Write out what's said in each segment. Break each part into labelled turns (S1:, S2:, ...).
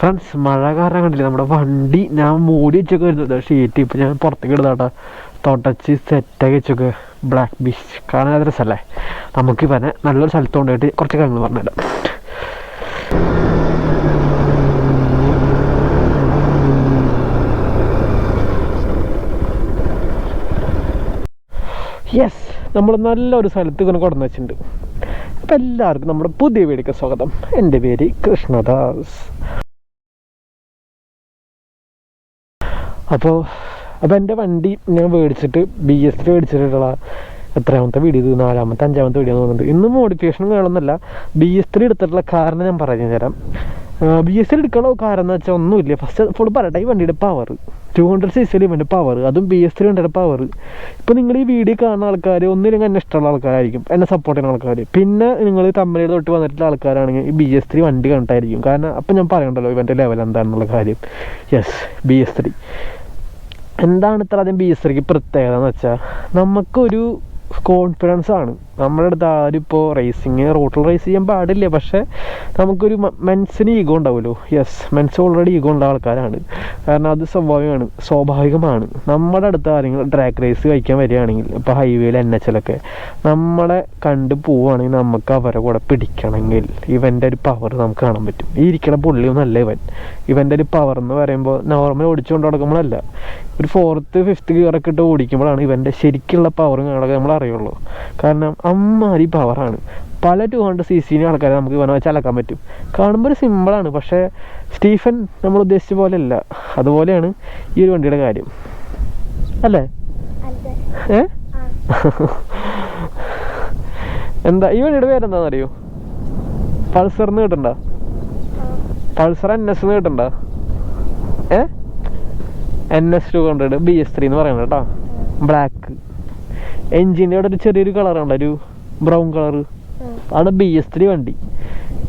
S1: Friends മഴ കാരണം കണ്ടില്ല? നമ്മുടെ വണ്ടി ഞാൻ മൂടി വെച്ചൊക്കെ വരുന്നത്. ഷീറ്റ് ഇപ്പം ഞാൻ പുറത്തേക്ക് ഇടുതാട്ടാ തുടച്ച് സെറ്റാക്കി വെച്ചൊക്കെ. ബ്ലാക്ക് ബീച്ച് കാണാൻ നല്ല രസമല്ലേ? നമുക്ക് ഇവനെ നല്ലൊരു സ്ഥലത്ത് കൊണ്ടുപോയിട്ട് കുറച്ച് കാര്യങ്ങൾ പറഞ്ഞുതരാം. യെസ് നമ്മൾ നല്ലൊരു സ്ഥലത്ത് ഇങ്ങനെ കൊടുന്ന് വെച്ചിട്ടുണ്ട്. അപ്പം എല്ലാവർക്കും നമ്മുടെ പുതിയ വീടിക്ക് സ്വാഗതം. എന്റെ പേര് കൃഷ്ണദാസ്. അപ്പോൾ അപ്പോൾ എന്റെ വണ്ടി ഞാൻ മേടിച്ചിട്ട് ബി എസ് ടി മേടിച്ചിട്ടുള്ള എത്രാമത്തെ വീഡിയോ ഇത് നാലാമത്തെ അഞ്ചാമത്തെ വീഡിയോ എന്ന് തോന്നുന്നുണ്ട്. ഇന്നും മോഡിഫിക്കേഷൻ കാണുന്നില്ല ബി എസ് ത്രീ എടുത്തിട്ടുള്ള കാരണം ഞാൻ പറഞ്ഞു തരാം. ബി എസ് ടി എടുക്കണോ കാരണം എന്ന് വെച്ചാൽ ഒന്നുമില്ല. ഫസ്റ്റ് ഫുൾ പറയട്ടെ ഈ വണ്ടിയുടെ പവർ ടു ഹൺഡ്രഡ് സി സിയിൽ ഇവന്റെ പവർ അതും ബി എസ് ത്രീ വണ്ടിയുടെ പവർ ഇപ്പോൾ നിങ്ങൾ ഈ വീഡിയോ കാണുന്ന ആൾക്കാർ ഒന്നില്ലെങ്കിൽ എന്നെ ഇഷ്ടമുള്ള ആൾക്കാരായിരിക്കും. എന്നെ സപ്പോർട്ട് ചെയ്യുന്ന ആൾക്കാർ പിന്നെ നിങ്ങൾ തമ്മിൽ തൊട്ട് വന്നിട്ടുള്ള ആൾക്കാരാണെങ്കിൽ ഈ ബി എസ് ത്രീ വണ്ടി കണ്ടിട്ടായിരിക്കും. കാരണം അപ്പം ഞാൻ പറയണ്ടല്ലോ ഇവന്റെ ലെവൽ എന്താണെന്നുള്ള കാര്യം. യെസ് ബി എസ് ത്രീ എന്താണ് ഇത്ര ആദ്യം ബി എസ് ത്രീക്ക് പ്രത്യേകത എന്ന് വെച്ചാൽ നമുക്കൊരു കോൺഫിഡൻസ് ആണ്. നമ്മുടെ അടുത്ത് ആരും ഇപ്പോൾ റേസിങ് റോട്ടിൽ റേസ് ചെയ്യാൻ പാടില്ല. പക്ഷേ നമുക്കൊരു മെൻസിന് ഈഗോ ഉണ്ടാവുമല്ലോ. യെസ് മെൻസ് ഓൾറെഡി ഈഗോ ഉള്ള ആൾക്കാരാണ്. കാരണം അത് സ്വാഭാവികമാണ് സ്വാഭാവികമാണ്. നമ്മുടെ അടുത്ത് ആരെങ്കിലും ട്രാക്ക് റേസ് കഴിക്കാൻ വരികയാണെങ്കിൽ ഇപ്പോൾ ഹൈവേയിൽ എൻ എച്ച് എല്ലൊക്കെ നമ്മളെ കണ്ട് പോവുകയാണെങ്കിൽ നമുക്ക് അവരെ കൂടെ പിടിക്കണമെങ്കിൽ ഇവന്റെ ഒരു പവർ നമുക്ക് കാണാൻ പറ്റും. ഈ ഇരിക്കണ നല്ല ഇവൻ. ഇവന്റെ ഒരു പവർ എന്ന് പറയുമ്പോൾ നോർമൽ ഓടിച്ചുകൊണ്ട് നടക്കുമ്പോഴല്ല. ഒരു ഫോർത്ത് ഫിഫ്ത്ത് ഗിയറൊക്കെ ഇട്ട് ഓടിക്കുമ്പോഴാണ് ഇവന്റെ ശരിക്കുള്ള പവറും കാണാൻ നമ്മൾ അറിയുള്ളൂ കാരണം അമ്മാരി പവറാണ് പല ടു ഹൺഡ്രഡ് സി സിന് ആൾക്കാരെ നമുക്ക് വെച്ച് അലക്കാൻ പറ്റും. കാണുമ്പോൾ ഒരു സിമ്പിളാണ് പക്ഷേ സ്റ്റീഫൻ നമ്മൾ ഉദ്ദേശിച്ച പോലെ അല്ല അതുപോലെയാണ് ഈ ഒരു വണ്ടിയുടെ കാര്യം. അല്ലേ? ഏ? എന്താ ഈ വണ്ടിയുടെ പേരെന്താണെന്ന് അറിയോ പൾസർന്ന് കിട്ടണ്ട പൾസർ എൻ എസ് കിട്ടണ്ട ഏ? N S two hundred B S three എന്ന് പറയണ കേട്ടോ. ബ്ലാക്ക് എൻജിന്റെ അവിടെ ഒരു ചെറിയൊരു കളർ ഉണ്ട് ഒരു ബ്രൗൺ കളർ ആണ് ബി എസ് ത്രീ വണ്ടി.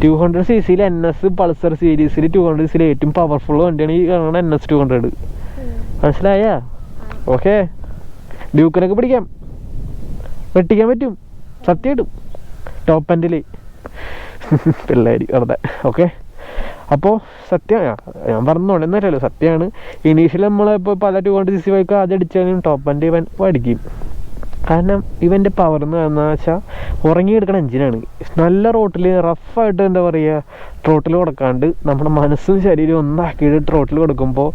S1: ടു ഹൺഡ്രഡ് സി സിയിൽ എൻ എസ് പൾസർ സീരീസിൽ ടു ഹൺഡ്രഡ് സിയിൽ ഏറ്റവും പവർഫുൾ വണ്ടിയാണ് ഈ എൻ എസ് ടു ഹൺഡ്രഡ് മനസ്സിലായ? ഓക്കെ ഡ്യൂക്കിനൊക്കെ പിടിക്കാം. വെട്ടിക്കാൻ പറ്റും. സത്യമായിട്ടും ടോപ്പ് എൻഡിൽ പിള്ളേർ വെറുതെ. ഓക്കെ അപ്പോൾ സത്യം ഞാൻ പറഞ്ഞോണ്ടെന്നല്ലോ സത്യമാണ് ഇനീഷ്യൽ നമ്മളിപ്പോൾ പല two hundred C C bike ആദ്യം അടിച്ചാലും ടോപ്പ് എൻഡ് ഇവൻ പഠിക്കും കാരണം ഇവന്റെ പവർ എന്ന് പറഞ്ഞാൽ വെച്ചാൽ ഉറങ്ങിയെടുക്കണ എഞ്ചിനാണ് നല്ല റോട്ടിൽ റഫായിട്ട് എന്താ പറയുക ട്രോട്ടിൽ കൊടുക്കാണ്ട് നമ്മുടെ മനസ്സും ശരീരവും ഒന്നാക്കിയിട്ട് ട്രോട്ടിൽ കൊടുക്കുമ്പോൾ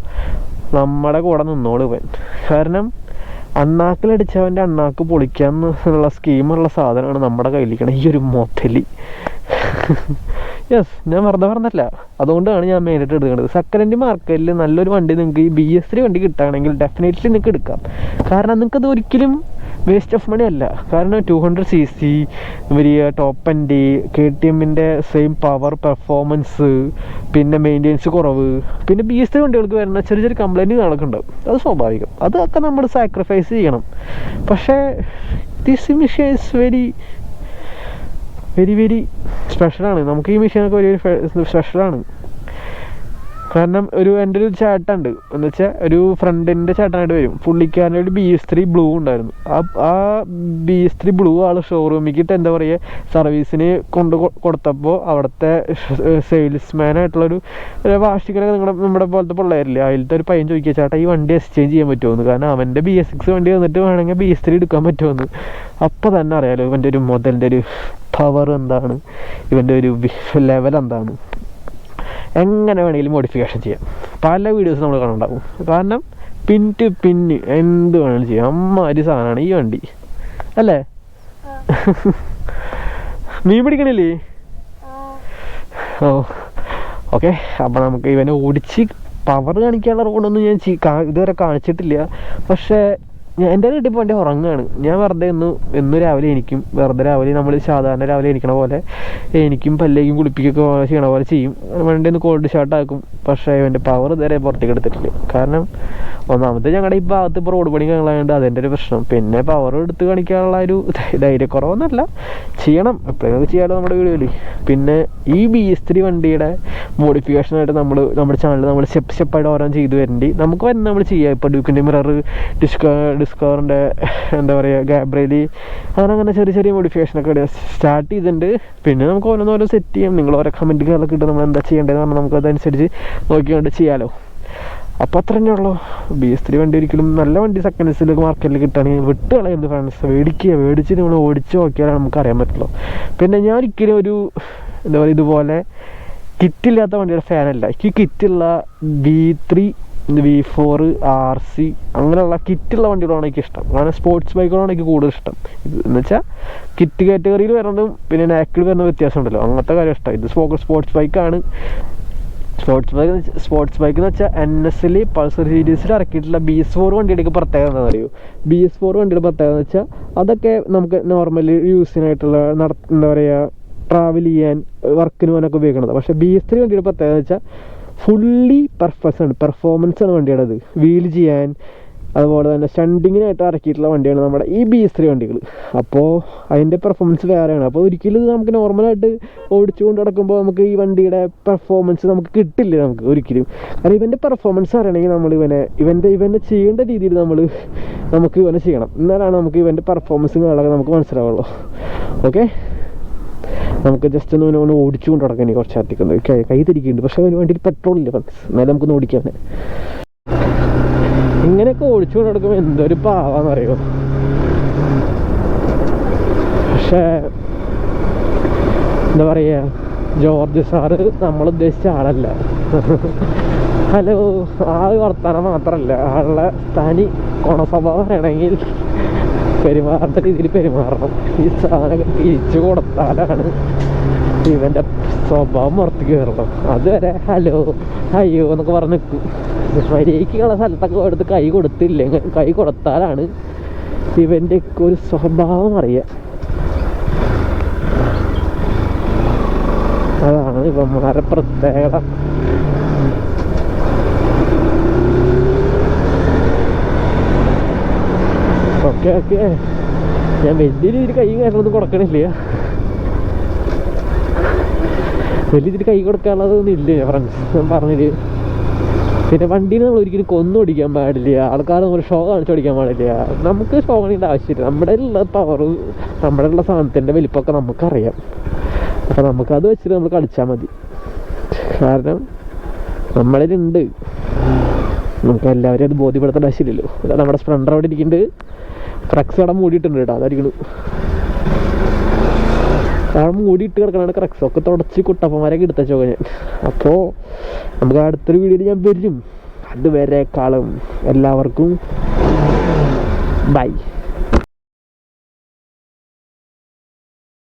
S1: നമ്മുടെ കൂടെ നിന്നോളൂ ഇവൻ. കാരണം അണ്ണാക്കിലടിച്ചവന്റെ അണ്ണാക്ക് പൊളിക്കാന്നുള്ള സ്കീമുള്ള സാധനമാണ് നമ്മുടെ കയ്യിലിരിക്കണത് ഈ ഒരു മൊത്തലി. യെസ് ഞാൻ വെറുതെ പറഞ്ഞല്ല. അതുകൊണ്ടാണ് ഞാൻ മെയിനായിട്ട് എടുക്കുന്നത്. സെക്കൻഡ് മാർക്കറ്റിൽ നല്ലൊരു വണ്ടി നിങ്ങൾക്ക് ഈ ബി എസ് ത്രീ വണ്ടി കിട്ടുകയാണെങ്കിൽ ഡെഫിനറ്റ്ലി നിങ്ങൾക്ക് എടുക്കാം. കാരണം നിങ്ങൾക്കത് ഒരിക്കലും വേസ്റ്റ് ഓഫ് മണി അല്ല. കാരണം ടു ഹൺഡ്രഡ് സി സി വലിയ ടോപ്പ് എൻഡി കെ ടി എമ്മിന്റെ സെയിം പവർ പെർഫോമൻസ് പിന്നെ മെയിന്റെനൻസ് കുറവ് പിന്നെ ബി എസ് വണ്ടികൾക്ക് വരുന്ന ചെറിയ ചെറിയ കംപ്ലൈന്റ് കാണുന്നുണ്ടാവും അത് സ്വാഭാവികം. അതൊക്കെ നമ്മൾ സാക്രിഫൈസ് ചെയ്യണം. പക്ഷേ this mission is very very very സ്പെഷ്യലാണ് നമുക്ക് ഈ മെഷീനൊക്കെ വലിയ സ്പെഷ്യലാണ് കാരണം ഒരു എന്റെ ഒരു ചേട്ടുണ്ട് എന്ന് വെച്ചാൽ ഒരു ഫ്രണ്ടിന്റെ ചേട്ടനായിട്ട് വരും. പുള്ളിക്കാരന്റെ ഒരു ബി എസ് ത്രീ ബ്ലൂ ഉണ്ടായിരുന്നു. ആ ആ ബി എസ് ത്രീ ബ്ലൂ ആൾ ഷോറൂമിക്കിട്ട് എന്താ പറയുക സർവീസിന് കൊണ്ട് കൊടുത്തപ്പോൾ അവിടുത്തെ ഒരു വാർഷികനൊക്കെ നിങ്ങളുടെ നമ്മുടെ പോലത്തെ പിള്ളേരില്ലേ അതിലത്തെ ഒരു പയ്യൻ ചോദിക്കുക ചേട്ടാ ഈ വണ്ടി എക്സ്ചേഞ്ച് ചെയ്യാൻ പറ്റുമെന്ന് കാരണം അവന്റെ ബി എസ് സിക്സ് വണ്ടി വന്നിട്ട് വേണമെങ്കിൽ ബി എസ് ത്രീ എടുക്കാൻ പറ്റുമെന്ന് അപ്പോൾ തന്നെ അറിയാലോ ഇവന്റെ ഒരു മുതലിന്റെ ഒരു പവർ എന്താണ്? ഇവന്റെ ഒരു ലെവൽ എന്താണ്? എങ്ങനെ വേണമെങ്കിലും മോഡിഫിക്കേഷൻ ചെയ്യാം. പല വീഡിയോസ് നമ്മൾ കാണുന്നുണ്ടാവും കാരണം പിൻ ടു പിന്ന് എന്ത് വേണമെങ്കിലും ചെയ്യാം. അമ്മാതിരി സാധനമാണ് ഈ വണ്ടി. അല്ലേ? മീൻ പിടിക്കണില്ലേ? ഓ ഓക്കെ. അപ്പോൾ നമുക്ക് ഇവനെ ഓടിച്ച് പവർ കാണിക്കാനുള്ള റോഡൊന്നും ഞാൻ ഇതുവരെ കാണിച്ചിട്ടില്ല. പക്ഷേ എന്റെ വീട്ടിൽ പോകേണ്ടി ഉറങ്ങാണ് ഞാൻ വെറുതെ ഒന്ന് എന്നും രാവിലെ എനിക്കും വെറുതെ രാവിലെ നമ്മൾ സാധാരണ രാവിലെ എനിക്കണ പോലെ എനിക്കും പല്ലേക്കും കുളിപ്പിക്കൊക്കെ ചെയ്യണ പോലെ ചെയ്യും. വണ്ടി ഒന്ന് കോൾഡ് ഷാർട്ട് ആക്കും. പക്ഷേ എന്റെ പവർ ഇതുവരെ പുറത്തേക്ക് എടുത്തിട്ടില്ല. കാരണം ഒന്നാമത്തെ ഞങ്ങളുടെ ഈ ഭാഗത്ത് ഇപ്പോൾ റോഡ് പണി കാണാണ്ട് അതിന്റെ ഒരു പ്രശ്നം. പിന്നെ പവർ എടുത്ത് കാണിക്കാനുള്ള ഒരു ധൈര്യക്കുറവൊന്നുമല്ല. ചെയ്യണം. എപ്പോഴെങ്കിലും ചെയ്യാലോ നമ്മുടെ വീടുകളിൽ പിന്നെ ഈ ബി എസ് ത്രീ വണ്ടിയുടെ മോഡിഫിക്കേഷൻ ആയിട്ട് നമ്മൾ നമ്മുടെ ചാനൽ നമ്മൾ സ്റ്റെപ്പ് സ്റ്റെപ്പായിട്ട് ഓരോന്ന് ചെയ്തു വരുന്നുണ്ട് നമുക്ക് വരുന്ന നമ്മൾ ചെയ്യാം. ഇപ്പോൾ ഡ്യൂക്കിന്റെ മിറർ ഡിസ്ക ഡിസ്കവറിന്റെ എന്താ പറയുക ഗാബ്രേലി അങ്ങനെ അങ്ങനെ ചെറിയ ചെറിയ മോഡിഫിക്കേഷനൊക്കെ സ്റ്റാർട്ട് ചെയ്തിട്ടുണ്ട്. പിന്നെ നമുക്ക് ഓരോന്നോരോ സെറ്റ് ചെയ്യാം. നിങ്ങൾ ഓരോ കമന്റ് കാലൊക്കെ ഇട്ട് നമ്മൾ എന്താ ചെയ്യേണ്ടതെന്ന് പറഞ്ഞാൽ നമുക്ക് അതനുസരിച്ച് നോക്കിക്കൊണ്ട് ചെയ്യാമല്ലോ അപ്പോൾ അത്ര തന്നെ ഉള്ളൂ. ബി എസ് ത്രീ വണ്ടി ഒരിക്കലും നല്ല വണ്ടി സെക്കൻഡ് സെക്കൻഡ്സിൽ മാർക്കറ്റിൽ കിട്ടുകയാണെങ്കിൽ വിട്ട് കളയുന്നത് ഫ്രണ്ട്സ് മേടിക്കുക മേടിച്ച് നമ്മൾ ഓടിച്ച് നോക്കിയാലേ നമുക്ക് അറിയാൻ പറ്റുള്ളൂ. പിന്നെ ഞാൻ ഒരിക്കലും ഒരു എന്താ പറയുക ഇതുപോലെ കിറ്റില്ലാത്ത വണ്ടിയുടെ ഫാനല്ല എനിക്ക് കിറ്റുള്ള V three V four R C അങ്ങനെയുള്ള കിറ്റുള്ള വണ്ടികളാണ് എനിക്ക് ഇഷ്ടം അങ്ങനെ സ്പോർട്സ് ബൈക്കുകളാണ് എനിക്ക് കൂടുതൽ ഇഷ്ടം. എന്ന് വെച്ചാൽ കിറ്റ് കാറ്റഗറിയിൽ വരുന്നതും പിന്നെ നാക്കിൽ വരുന്ന വ്യത്യാസം ഉണ്ടല്ലോ. അങ്ങനത്തെ കാര്യം ഇഷ്ടം. ഇത് സ്പോർട്സ് ബൈക്കാണ് സ്പോർട്സ് ബൈക്ക് സ്പോർട്സ് ബൈക്ക് എന്ന് വെച്ചാൽ എൻ എസിൽ പൾസർ സീരീസിൽ ഇറക്കിയിട്ടുള്ള ബി എസ് ഫോർ വണ്ടിയുടെ പ്രത്യേകത എന്താ അറിയോ? ബി എസ് ഫോർ വണ്ടിയുടെ പ്രത്യേകത എന്ന് വെച്ചാൽ അതൊക്കെ നമുക്ക് നോർമലി യൂസിനായിട്ടുള്ള നട എന്താ പറയുക ട്രാവൽ ചെയ്യാൻ വർക്കിന് പോകാനൊക്കെ ഉപയോഗിക്കുന്നത് പക്ഷേ ബി എസ് ത്രീ വണ്ടിയുടെ പ്രത്യേകത വെച്ചാൽ ഫുള്ളി പെർഫെക്സ് ആണ് പെർഫോമൻസ് ആണ് വണ്ടിയുടെ അത്. വീൽ ചെയ്യാൻ അതുപോലെ തന്നെ സ്റ്റണ്ടിങ്ങിനായിട്ട് ഇറക്കിയിട്ടുള്ള വണ്ടിയാണ് നമ്മുടെ ഈ ബി എസ് ത്രീ വണ്ടികൾ അപ്പോൾ അതിന്റെ പെർഫോമൻസ് വേറെയാണ്. അപ്പോൾ ഒരിക്കലും ഇത് നമുക്ക് നോർമലായിട്ട് ഓടിച്ചുകൊണ്ട് നടക്കുമ്പോൾ നമുക്ക് ഈ വണ്ടിയുടെ പെർഫോമൻസ് നമുക്ക് കിട്ടില്ല നമുക്ക് ഒരിക്കലും. കാരണം ഇവന്റെ പെർഫോമൻസ് അറിയണമെങ്കിൽ നമ്മൾ ഇവനെ ഇവന്റെ ഇവന്റെ ചെയ്യേണ്ട രീതിയിൽ നമ്മൾ നമുക്ക് ഇവനെ ചെയ്യണം. എന്നാലാണ് നമുക്ക് ഇവന്റെ പെർഫോമൻസ് നമുക്ക് മനസ്സിലാവുള്ളൂ. ഓക്കെ നമുക്ക് ജസ്റ്റ് ഒന്ന് ഇവനെ ഓടിച്ചുകൊണ്ട് നടക്കാൻ കുറച്ച് അധികം കൈ തിരിക്കുന്നുണ്ട്. പക്ഷേ വേണ്ടി പെട്രോൾ ഇല്ല ഫ്രണ്ട്സ് എന്നാലും നമുക്കൊന്ന് ഓടിക്കാൻ ഇങ്ങനെയൊക്കെ ഓടിച്ചുകൊണ്ട് നടക്കുമ്പോൾ എന്തൊരു പാവാന്നറിയോ? പക്ഷേ എന്താ പറയുക ജോർജ് സാറ് നമ്മൾ ഉദ്ദേശിച്ച ആളല്ല. ഹലോ ആ വർത്തമാനം മാത്രമല്ല ആളുടെ തനി ഗുണസ്വഭാവം വേണമെങ്കിൽ പെരുമാറേണ്ട രീതിയിൽ പെരുമാറണം. ഈ സാധനം തിരിച്ചു കൊടുത്താലാണ് ഇവന്റെ സ്വഭാവം പുറത്ത് കയറണം അതുവരെ ഹലോ അയ്യോ എന്നൊക്കെ പറഞ്ഞ് മര്യാദയ്ക്കുള്ള സ്ഥലത്തൊക്കെ എടുത്ത് കൈ കൊടുത്തില്ല? കൈ കൊടുത്താലാണ് ഇവന്റെ ഒരു സ്വഭാവം അറിയാം. അതാണ് ഇവന്മാരെ പ്രത്യേകത. Okay okay. ഞാൻ വലിയ രീതിയിൽ കൈ കാര്യങ്ങളൊന്നും കൊടുക്കണില്ല. വലിയ രീതിയിൽ കൈ കൊടുക്കാനുള്ളതൊന്നും ഇല്ല ഫ്രണ്ട്സ് ഞാൻ പറഞ്ഞില്ല. പിന്നെ വണ്ടിയിൽ നമ്മൾ ഒരിക്കലും കൊന്നോടിക്കാൻ പാടില്ല. ആൾക്കാർ നമ്മൾ ഷോ കാണിച്ചോടിക്കാൻ പാടില്ല. നമുക്ക് ഷോ കാണിക്കേണ്ട ആവശ്യമില്ല. നമ്മുടെ ഉള്ള പവർ നമ്മുടെ ഉള്ള സാധനത്തിന്റെ വലിപ്പമൊക്കെ നമുക്കറിയാം. അപ്പം നമുക്കത് വെച്ചിട്ട് നമ്മൾ കളിച്ചാൽ മതി. കാരണം നമ്മളിലുണ്ട്. നമുക്ക് എല്ലാവരെയും അത് ബോധ്യപ്പെടുത്തേണ്ട ആവശ്യമില്ലല്ലോ. നമ്മുടെ സ്പ്ലണ്ടർ അവിടെ ഇരിക്കുന്നുണ്ട് ക്രക്സ് അവിടെ മൂടിയിട്ടുണ്ട് കേട്ടോ അതായിരിക്കും അവിടെ മൂടിയിട്ട് കിടക്കണാണ് ക്രക്സ് ഒക്കെ തുടച്ച് കുട്ടപ്പന്മാരൊക്കെ എടുത്തച്ചോ ഞാൻ. അപ്പോൾ നമുക്ക് അടുത്തൊരു വീഡിയോയിൽ ഞാൻ വരും. അതുവരെക്കാളും എല്ലാവർക്കും ബൈ